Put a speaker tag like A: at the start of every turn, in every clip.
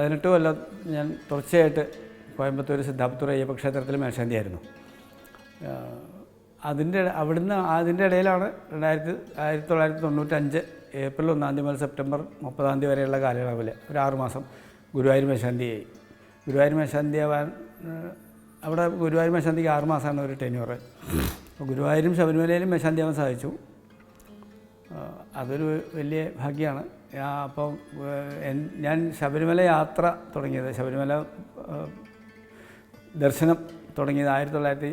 A: പതിനെട്ട് കൊല്ലം ഞാൻ തുടർച്ചയായിട്ട് കോയമ്പത്തൂർ സിദ്ധാപത്തൂർ അയ്യപ്പ ക്ഷേത്രത്തിൽ മേൽശാന്തിയായിരുന്നു. അതിന്റെ അവിടുന്ന് അതിന്റെ ഇടയിലാണ് രണ്ടായിരത്തി ആയിരത്തി തൊള്ളായിരത്തി തൊണ്ണൂറ്റഞ്ച് ഏപ്രിൽ ഒന്നാം തീയതി മുതൽ സെപ്റ്റംബർ മുപ്പതാം തീയതി വരെയുള്ള കാലയളവിൽ ഒരു ആറ് മാസം ഗുരുവായൂർ മേശാന്തിയായി ഗുരുവായൂർ മേശാന്തിയാവാൻ ആവാൻ അവിടെ ഗുരുവായൂർ മേശാന്തിക്ക് ആറുമാസമാണ് ഒരു ടെന്യൂർ അപ്പോൾ ഗുരുവായൂരും ശബരിമലയിലും മേശാന്തിയാവാൻ സാധിച്ചു. ആഹ് അതൊരു വലിയ ഭാഗ്യമാണ് അപ്പം ഞാൻ ശബരിമല യാത്ര തുടങ്ങിയത് ശബരിമല ദർശനം തുടങ്ങിയത് ആയിരത്തി തൊള്ളായിരത്തി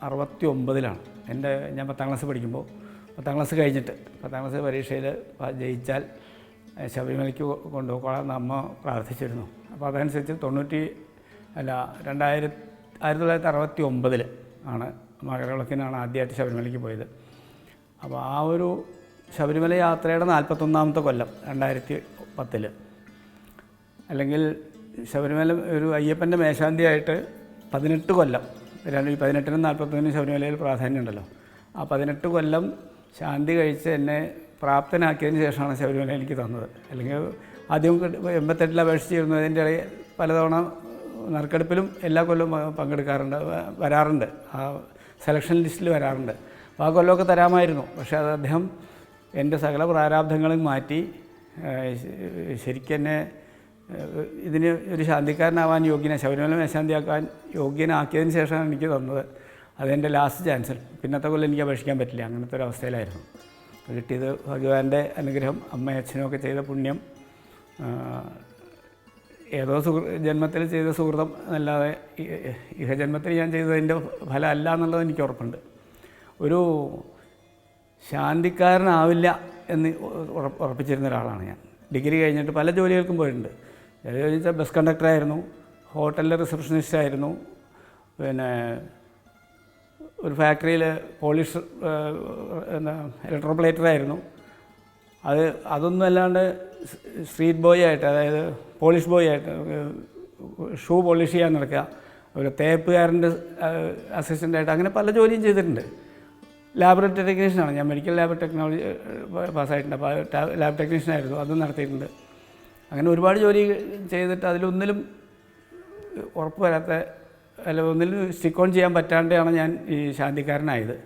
A: അറുപത്തി ഒമ്പതിലാണ് എന്റെ ഞാൻ പത്താം ക്ലാസ് പഠിക്കുമ്പോൾ പത്താം ക്ലാസ് കഴിഞ്ഞിട്ട് പത്താം ക്ലാസ് പരീക്ഷയിൽ ജയിച്ചാൽ ശബരിമലയ്ക്ക് കൊണ്ടുപോകാൻ അമ്മ പ്രാർത്ഥിച്ചിരുന്നു. അപ്പോൾ അതനുസരിച്ച് തൊണ്ണൂറ്റി അല്ല രണ്ടായിരത്തി ആയിരത്തി തൊള്ളായിരത്തി അറുപത്തി ഒമ്പതിൽ ആണ് മകരവിളക്കിനാണ് ആദ്യമായിട്ട് ശബരിമലയ്ക്ക് പോയത്. അപ്പോൾ ആ ഒരു ശബരിമല യാത്രയുടെ നാൽപ്പത്തൊന്നാമത്തെ കൊല്ലം രണ്ടായിരത്തി പത്തിൽ അല്ലെങ്കിൽ ശബരിമല ഒരു അയ്യപ്പന്റെ മേശാന്തിയായിട്ട് പതിനെട്ട് കൊല്ലം രണ്ട് ഈ പതിനെട്ടിനും നാൽപ്പത്തൊന്നിനും ശബരിമലയിൽ പ്രാധാന്യമുണ്ടല്ലോ ആ പതിനെട്ട് കൊല്ലം ശാന്തി കഴിച്ച് എന്നെ പ്രാപ്തനാക്കിയതിന് ശേഷമാണ് ശബരിമല എനിക്ക് തന്നത്. അല്ലെങ്കിൽ ആദ്യം എൺപത്തെട്ടിൽ അപേക്ഷിച്ചിരുന്നു അതിന്റെ ഇടയിൽ പലതവണ നറുക്കെടുപ്പിലും എല്ലാ കൊല്ലവും പങ്കെടുക്കാറുണ്ട് വരാറുണ്ട്. ആ സെലക്ഷൻ ലിസ്റ്റിൽ വരാറുണ്ട്. അപ്പോൾ ആ കൊല്ലമൊക്കെ തരാമായിരുന്നു. പക്ഷേ അത് അദ്ദേഹം എന്റെ സകല പ്രാരാബ്ധങ്ങളും മാറ്റി ശരിക്കെന്നെ ഇതിന് ഒരു ശാന്തിക്കാരനാവാൻ യോഗ്യന ശബരിമല മേശാന്തിയാക്കാൻ യോഗ്യനാക്കിയതിന് ശേഷമാണ് എനിക്ക് തന്നത്. അതെന്റെ ലാസ്റ്റ് ചാൻസ് പിന്നത്തെ കൊല്ലം എനിക്ക് അപേക്ഷിക്കാൻ പറ്റില്ല. അങ്ങനത്തെ ഒരു അവസ്ഥയിലായിരുന്നു. കിട്ടിയത് ഭഗവാന്റെ അനുഗ്രഹം അമ്മയും അച്ഛനുമൊക്കെ ചെയ്ത പുണ്യം. ഏതോ സുഹൃ ജന്മത്തിൽ ചെയ്ത സുഹൃതം എന്നല്ലാതെ ഇഹജന്മത്തിൽ ഞാൻ ചെയ്തതിന്റെ ഫലം അല്ല എന്നുള്ളത് എനിക്ക് ഉറപ്പുണ്ട്. ഒരു ശാന്തിക്കാരനാവില്ല എന്ന് ഉറപ്പ് ഉറപ്പിച്ചിരുന്ന ഒരാളാണ് ഞാൻ. ഡിഗ്രി കഴിഞ്ഞിട്ട് പല ജോലികൾക്കും പോയിട്ടുണ്ട്. ജോലി കഴിഞ്ഞാൽ ബസ് കണ്ടക്ടറായിരുന്നു ഹോട്ടലിലെ റിസപ്ഷനിസ്റ്റ് ആയിരുന്നു. പിന്നെ ഒരു ഫാക്ടറിയിൽ പോളിഷ് എന്താ ഇലക്ട്രോപ്ലേറ്ററായിരുന്നു അത് അതൊന്നും അല്ലാണ്ട് സ്ട്രീറ്റ് ബോയ് ആയിട്ട് അതായത് പോളിഷ് ബോയ് ആയിട്ട് ഷൂ പോളിഷ് ചെയ്യാൻ നടക്കുക. ഒരു തേപ്പുകാരന്റെ അസിസ്റ്റന്റായിട്ട് അങ്ങനെ പല ജോലിയും ചെയ്തിട്ടുണ്ട്. ലാബറട്ടറി ടെക്നീഷ്യനാണ് ഞാൻ മെഡിക്കൽ ലാബ് ടെക്നോളജി പാസ്സായിട്ടുണ്ട്. അപ്പോൾ ലാബ് ടെക്നീഷ്യനായിരുന്നു അതും നടത്തിയിട്ടുണ്ട്. അങ്ങനെ ഒരുപാട് ജോലി ചെയ്തിട്ട് അതിലൊന്നിലും ഉറപ്പ് വരാത്ത അല്ല ഒന്നിലും സ്റ്റിക്ക് ഓൺ ചെയ്യാൻ പറ്റാണ്ടാണ് ഞാൻ ഈ ശാന്തിക്കാരനായത്.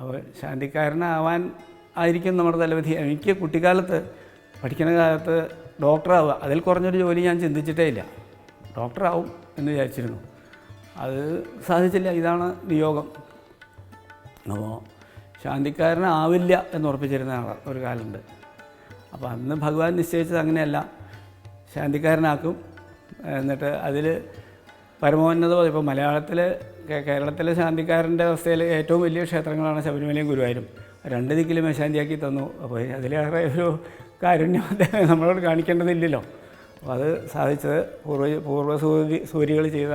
A: അപ്പോൾ ശാന്തിക്കാരനാവാൻ ആയിരിക്കും നമ്മുടെ തലവിധി. എനിക്ക് കുട്ടിക്കാലത്ത് പഠിക്കുന്ന കാലത്ത് ഡോക്ടറാവുക അതിൽ കുറഞ്ഞൊരു ജോലി ഞാൻ ചിന്തിച്ചിട്ടേ ഇല്ല. ഡോക്ടറാവും എന്ന് വിചാരിച്ചിരുന്നു. അത് സാധിച്ചില്ല. ഇതാണ് നിയോഗം. അപ്പോൾ ശാന്തിക്കാരനാവില്ല എന്ന് ഉറപ്പിച്ചിരുന്ന ഒരു കാലമുണ്ട്. അപ്പോൾ അന്ന് ഭഗവാൻ നിശ്ചയിച്ചത് അങ്ങനെയല്ല. ശാന്തിക്കാരനാക്കും. എന്നിട്ട് അതിൽ പരമോന്നത ഇപ്പോൾ മലയാളത്തിൽ കേരളത്തിലെ ശാന്തിക്കാരന്റെ അവസ്ഥയിൽ ഏറ്റവും വലിയ ക്ഷേത്രങ്ങളാണ് ശബരിമലയും ഗുരുവായൂരും. രണ്ട് ദിക്കിലും അശാന്തിയാക്കി തന്നു. അപ്പോൾ അതിലേറെ ഒരു കാരുണ്യം അദ്ദേഹം നമ്മളോട് കാണിക്കേണ്ടതില്ലല്ലോ. അപ്പോൾ അത് സാധിച്ചത് പൂർവ പൂർവസൂരി സൂര്യകൾ ചെയ്ത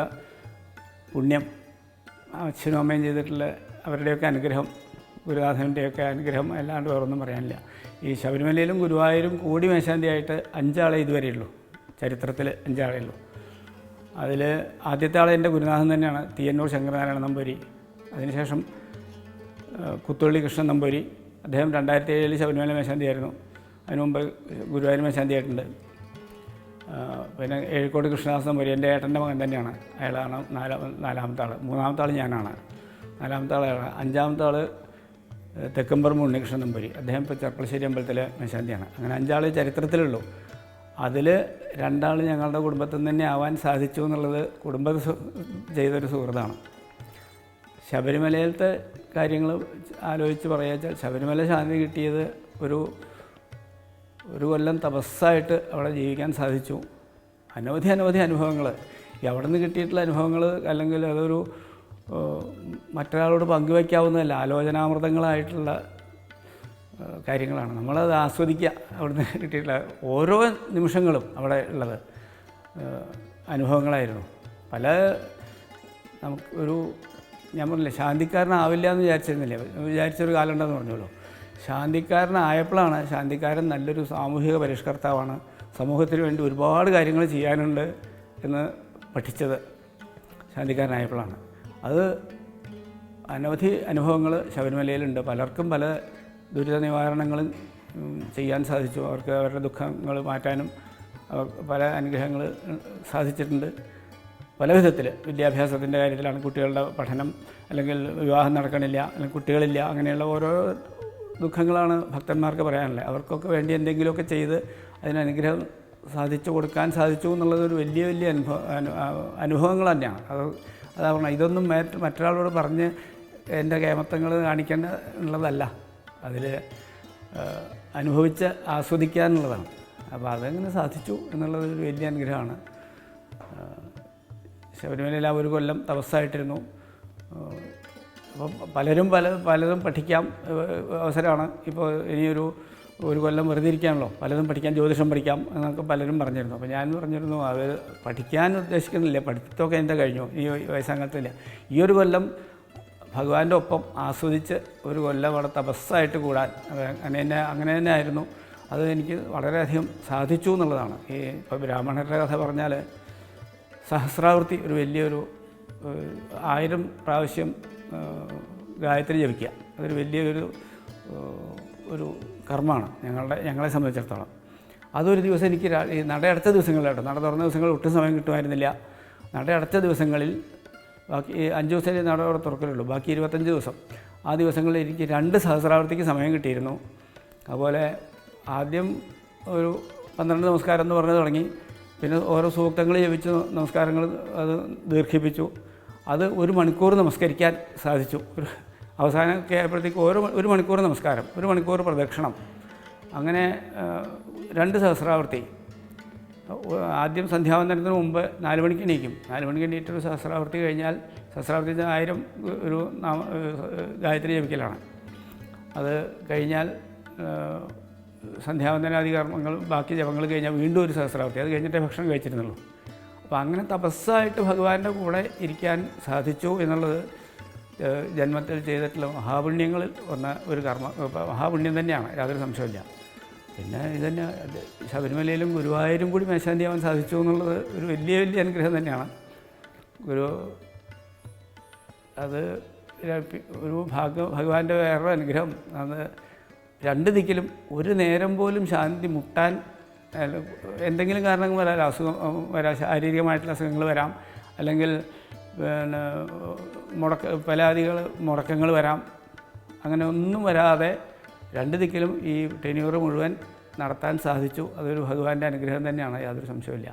A: പുണ്യം. അച്ഛനും അമ്മയും ചെയ്തിട്ടുള്ള അവരുടെയൊക്കെ അനുഗ്രഹം ഗുരുനാഥന്റെയൊക്കെ അനുഗ്രഹം അല്ലാണ്ട് വേറൊന്നും പറയാനില്ല. ഈ ശബരിമലയിലും ഗുരുവായൂരും കൂടി മേശാന്തിയായിട്ട് അഞ്ചാളെ ഇതുവരെയുള്ളൂ. ചരിത്രത്തിൽ അഞ്ചാളേ ഉള്ളൂ അതിൽ ആദ്യത്തെ ആളെ എന്റെ ഗുരുനാഥൻ തന്നെയാണ് തീയന്നൂർ ശങ്കരനാരായണ നമ്പൂരി അതിനുശേഷം കുത്തുള്ളി കൃഷ്ണൻ നമ്പൂരി അദ്ദേഹം രണ്ടായിരത്തി ഏഴിൽ ശബരിമല മേശാന്തിയായിരുന്നു. അതിനു മുമ്പ് ഗുരുവായൂർ മേശാന്തിയായിട്ടുണ്ട്. പിന്നെ ഏഴിക്കോട് കൃഷ്ണദാസ് നമ്പൂരി എന്റെ ഏട്ടന്റെ മകൻ തന്നെയാണ്. അയാളാണ് നാലാം നാലാമത്തെ ആൾ മൂന്നാമത്തെ ആൾ ഞാനാണ്. നാലാമത്തെ ആൾ അഞ്ചാമത്തെ ആൾ തെക്കമ്പറമ്പ് ഉണ്ണികൃഷ്ണൻ നമ്പൂരി അദ്ദേഹം ഇപ്പോൾ ചെർപ്പളശ്ശേരി അമ്പലത്തിലെ മേശാന്തിയാണ്. അങ്ങനെ അഞ്ചാൾ ചരിത്രത്തിലുള്ളൂ. അതിൽ രണ്ടാൾ ഞങ്ങളുടെ കുടുംബത്തിൽ തന്നെ ആവാൻ സാധിച്ചു എന്നുള്ളത് കുടുംബ ചെയ്തൊരു സുഹൃത്താണ്. ശബരിമലയിലത്തെ കാര്യങ്ങൾ ആലോചിച്ച് പറയാച്ചാൽ ശബരിമല ശാന്തി കിട്ടിയത് ഒരു ഒരു കൊല്ലം തപസ്സായിട്ട് അവിടെ ജീവിക്കാൻ സാധിച്ചു. അനവധി അനവധി അനുഭവങ്ങൾ ഈ അവിടെ നിന്ന് കിട്ടിയിട്ടുള്ള അനുഭവങ്ങൾ അല്ലെങ്കിൽ അതൊരു മറ്റൊരാളോട് പങ്കുവയ്ക്കാവുന്നതല്ല ആലോചനാമൃതങ്ങളായിട്ടുള്ള കാര്യങ്ങളാണ്. നമ്മളത് ആസ്വദിക്കുക അവിടുന്ന് കിട്ടിയിട്ടുള്ള ഓരോ നിമിഷങ്ങളും അവിടെ ഉള്ളത് അനുഭവങ്ങളായിരുന്നു. പല നമുക്ക് ഒരു ഞാൻ പറഞ്ഞില്ലേ ശാന്തിക്കാരനാവില്ല എന്ന് വിചാരിച്ചിരുന്നില്ലേ? വിചാരിച്ചൊരു കാലം ഉണ്ടെന്ന് പറഞ്ഞല്ലോ ശാന്തിക്കാരനായപ്പോഴാണ് ശാന്തിക്കാരൻ നല്ലൊരു സാമൂഹിക പരിഷ്കർത്താവാണ് സമൂഹത്തിന് വേണ്ടി ഒരുപാട് കാര്യങ്ങൾ ചെയ്യാനുണ്ട് എന്ന് പഠിച്ചത് ശാന്തിക്കാരനായപ്പോഴാണ്. അത് അനവധി അനുഭവങ്ങൾ ശബരിമലയിലുണ്ട്. പലർക്കും പല ദുരിത നിവാരണങ്ങളും ചെയ്യാൻ സാധിച്ചു. അവർക്ക് അവരുടെ ദുഃഖങ്ങൾ മാറ്റാനും പല അനുഗ്രഹങ്ങൾ സാധിച്ചിട്ടുണ്ട്. പല വിധത്തിൽ വിദ്യാഭ്യാസത്തിന്റെ കാര്യത്തിലാണ് കുട്ടികളുടെ പഠനം അല്ലെങ്കിൽ വിവാഹം നടക്കണില്ല അല്ലെങ്കിൽ കുട്ടികളില്ല അങ്ങനെയുള്ള ഓരോ ദുഃഖങ്ങളാണ് ഭക്തന്മാർക്ക് പറയാനുള്ളത്. അവർക്കൊക്കെ വേണ്ടി എന്തെങ്കിലുമൊക്കെ ചെയ്ത് അതിന് അനുഗ്രഹം സാധിച്ചു കൊടുക്കാൻ സാധിച്ചു എന്നുള്ളത് ഒരു വലിയ വലിയ അനുഭവ അനു- അനുഭവങ്ങൾ തന്നെയാണ്. അത് അതാ പറഞ്ഞത് ഇതൊന്നും മറ്റ് മറ്റൊരാളോട് പറഞ്ഞ് എന്റെ കേമത്തങ്ങൾ കാണിക്കേണ്ട ഉള്ളതല്ല. അതിൽ അനുഭവിച്ച് ആസ്വദിക്കാനുള്ളതാണ്. അപ്പോൾ അതെങ്ങനെ സാധിച്ചു എന്നുള്ളത് ഒരു വലിയ അനുഗ്രഹമാണ്. ശബരിമലയിൽ ആ ഒരു കൊല്ലം തപസ്സായിട്ടിരുന്നു. അപ്പം പലരും പല പലതും പഠിക്കാം അവസരമാണ്. ഇപ്പോൾ ഇനിയൊരു ഒരു കൊല്ലം വെറുതെ ഇരിക്കാണല്ലോ. പലതും പഠിക്കാൻ ജ്യോതിഷം പഠിക്കാം എന്നൊക്കെ പലരും പറഞ്ഞിരുന്നു. അപ്പോൾ ഞാൻ പറഞ്ഞിരുന്നു അത് പഠിക്കാൻ ഉദ്ദേശിക്കുന്നില്ല പഠിത്തമൊക്കെ എന്റെ കഴിഞ്ഞു ഈ വയസ്സാങ്കത്തില്ല ഈ ഒരു കൊല്ലം ഭഗവാന്റെ ഒപ്പം ആസ്വദിച്ച് ഒരു കൊല്ലം അവിടെ തപസ്സായിട്ട് കൂടാൻ അങ്ങനെ തന്നെ അങ്ങനെ തന്നെ ആയിരുന്നു. അത് എനിക്ക് വളരെയധികം സാധിച്ചു എന്നുള്ളതാണ്. ഈ ഇപ്പോൾ ബ്രാഹ്മണരുടെ കഥ പറഞ്ഞാൽ സഹസ്രാവൃത്തി ഒരു വലിയൊരു ആയിരം പ്രാവശ്യം ഗായത്രി ജപിക്കുക. അതൊരു വലിയൊരു ഒരു കർമ്മമാണ് ഞങ്ങളുടെ ഞങ്ങളെ സംബന്ധിച്ചിടത്തോളം. അതൊരു ദിവസം എനിക്ക് ഈ നട അടച്ച ദിവസങ്ങളിലാട്ടോ. നട തുറന്ന ദിവസങ്ങളിൽ ഒട്ടും സമയം കിട്ടുമായിരുന്നില്ല. അടച്ച ദിവസങ്ങളിൽ ബാക്കി അഞ്ച് ദിവസമേ നട അവിടെ തുറക്കലുള്ളൂ. ബാക്കി ഇരുപത്തഞ്ച് ദിവസം. ആ ദിവസങ്ങളിൽ എനിക്ക് രണ്ട് സഹസ്രാവൃത്തിക്ക് സമയം കിട്ടിയിരുന്നു. അതുപോലെ ആദ്യം ഒരു പന്ത്രണ്ട് നമസ്കാരം എന്ന് പറഞ്ഞ് തുടങ്ങി. പിന്നെ ഓരോ സൂക്തങ്ങൾ ജപിച്ച് നമസ്കാരങ്ങൾ അത് ദീർഘിപ്പിച്ചു. അത് ഒരു മണിക്കൂർ നമസ്കരിക്കാൻ സാധിച്ചു. ഒരു അവസാനമൊക്കെ ആയപ്പോഴത്തേക്ക് ഓരോ ഒരു മണിക്കൂർ നമസ്കാരം ഒരു മണിക്കൂർ പ്രദക്ഷിണം. അങ്ങനെ രണ്ട് സഹസ്രാവൃത്തി ആദ്യം സന്ധ്യാവന്തനത്തിന് മുമ്പ് നാല് മണിക്ക് എണീക്കും. നാല് മണിക്ക് സഹസ്രാവൃത്തി കഴിഞ്ഞാൽ സഹസ്രാവൃത്തി ആയിരം ഒരു നാമ ഗായത്രി ജപിക്കലാണ്. അത് കഴിഞ്ഞാൽ സന്ധ്യാവന്തനാധികർമ്മങ്ങൾ കർമ്മങ്ങൾ ബാക്കി ജപങ്ങൾ കഴിഞ്ഞാൽ വീണ്ടും ഒരു സഹസ്രാവൃത്തി അത് കഴിഞ്ഞിട്ടേ ഭക്ഷണം കഴിച്ചിരുന്നുള്ളൂ. അപ്പോൾ അങ്ങനെ തപസ്സായിട്ട് ഭഗവാന്റെ കൂടെ ഇരിക്കാൻ സാധിച്ചു എന്നുള്ളത് ജന്മത്തിൽ ചെയ്തിട്ടുള്ള മഹാപുണ്യങ്ങളിൽ വന്ന ഒരു കർമ്മ മഹാപുണ്യം തന്നെയാണ് യാതൊരു സംശയമില്ല പിന്നെ ഇതന്നെ ശബരിമലയിലും ഗുരുവായൂരും കൂടി മേശാന്തിയാവാൻ സാധിച്ചു എന്നുള്ളത് ഒരു വലിയ വലിയ അനുഗ്രഹം തന്നെയാണ്. ഗുരു അത് ഒരു ഭാഗ ഭഗവാന്റെ വേറൊരു അനുഗ്രഹം. അത് രണ്ട് ദിക്കിലും ഒരു നേരം പോലും ശാന്തി മുട്ടാൻ എന്തെങ്കിലും കാരണങ്ങൾ വരാം അസുഖം വരാം ശാരീരികമായിട്ടുള്ള അസുഖങ്ങൾ വരാം. അല്ലെങ്കിൽ പിന്നെ മുടക്ക പരാതികൾ മുടക്കങ്ങൾ വരാം. അങ്ങനെ ഒന്നും വരാതെ രണ്ട് ദിക്കിലും ഈ ടെന്യൂർ മുഴുവൻ നടത്താൻ സാധിച്ചു. അതൊരു ഭഗവാന്റെ അനുഗ്രഹം തന്നെയാണ്. യാതൊരു സംശയമില്ല